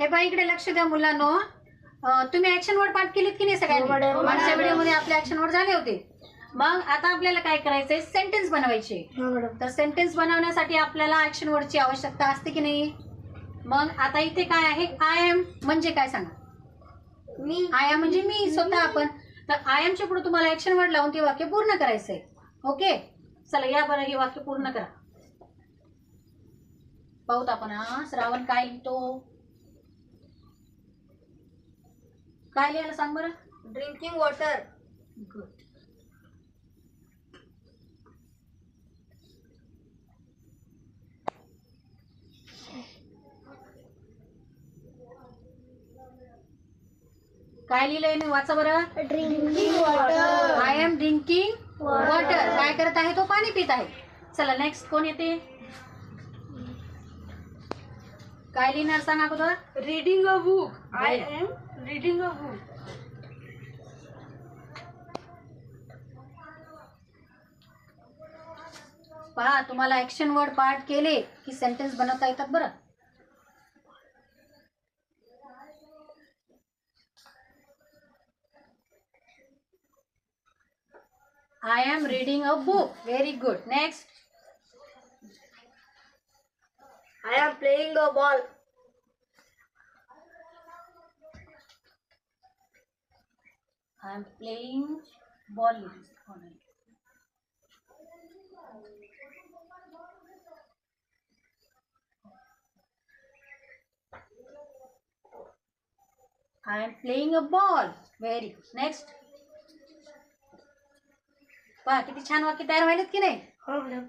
हे पहा इकडे लक्ष द्या मुलांनो. तुम्ही ऍक्शन वर्ड पाठ केलीत की नाही हो, सगळ्यांनी मॅडम. मागच्या व्हिडिओमध्ये आपले ऍक्शन वर्ड झाले होते. मग आता आपल्याला काय करायचंय? सेंटेन्स बनवायचे. हो मॅडम. तर सेंटेन्स बनवण्यासाठी आपल्याला ऍक्शन वर्डची आवश्यकता असते की नाही? मग आता इथे काय आहे? आय एम म्हणजे काय सांगा? मी. आय एम म्हणजे मी स्वतः आपण. तर आय एमच्या पुढे तुम्हाला ऍक्शन वर्ड लावून ते वाक्य पूर्ण करायचंय. ओके? चला या बरं हे वाक्य पूर्ण करा. पाहूत आपण हा श्रावण काय लिहितो? काय लिहायला सांग बरं? ड्रिंकिंग वॉटर गुड काय लिहिलंय मी? वाचा बरं. Drinking water I am drinking water काय करत आहे? तो पाणी पित आहे. चला नेक्स्ट कोण येते? काय लिहिणार सांग अगोदर? Reading a book I am reading a book पहा तुम्हाला ऍक्शन वर्ड पार्ट केले की सेंटेन्स बनवता येतात बरं. I am reading a book very good next I am playing a ball I am playing ball I am playing a ball very good next पहा किती छान वाक्य तयार व्हायलेत की नाही हो मॅडम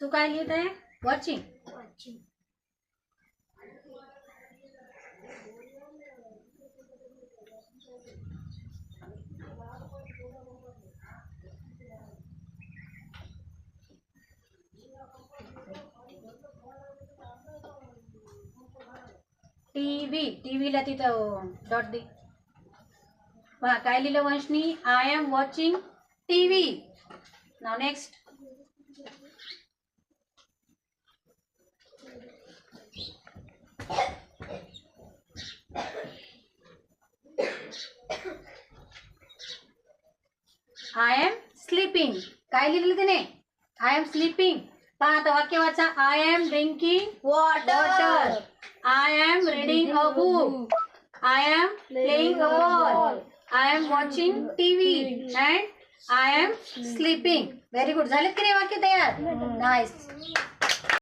तू काय लिहित आहे? वॉचिंग टीव्ही टीव्हीला तिथं डॉट दे काय लिहिलं वंशनी? आय एम वॉचिंग टीव्ही नाव नेक्स्ट आय एम स्लीपिंग काय लिहिलेलं त्याने आय एम स्लीपिंग पहा आता वाक्य वाचा. I am drinking water I am reading a book I am playing a ball I am watching TV and I am sleeping very good झालेत की नाही वाक्य तयार? नाईस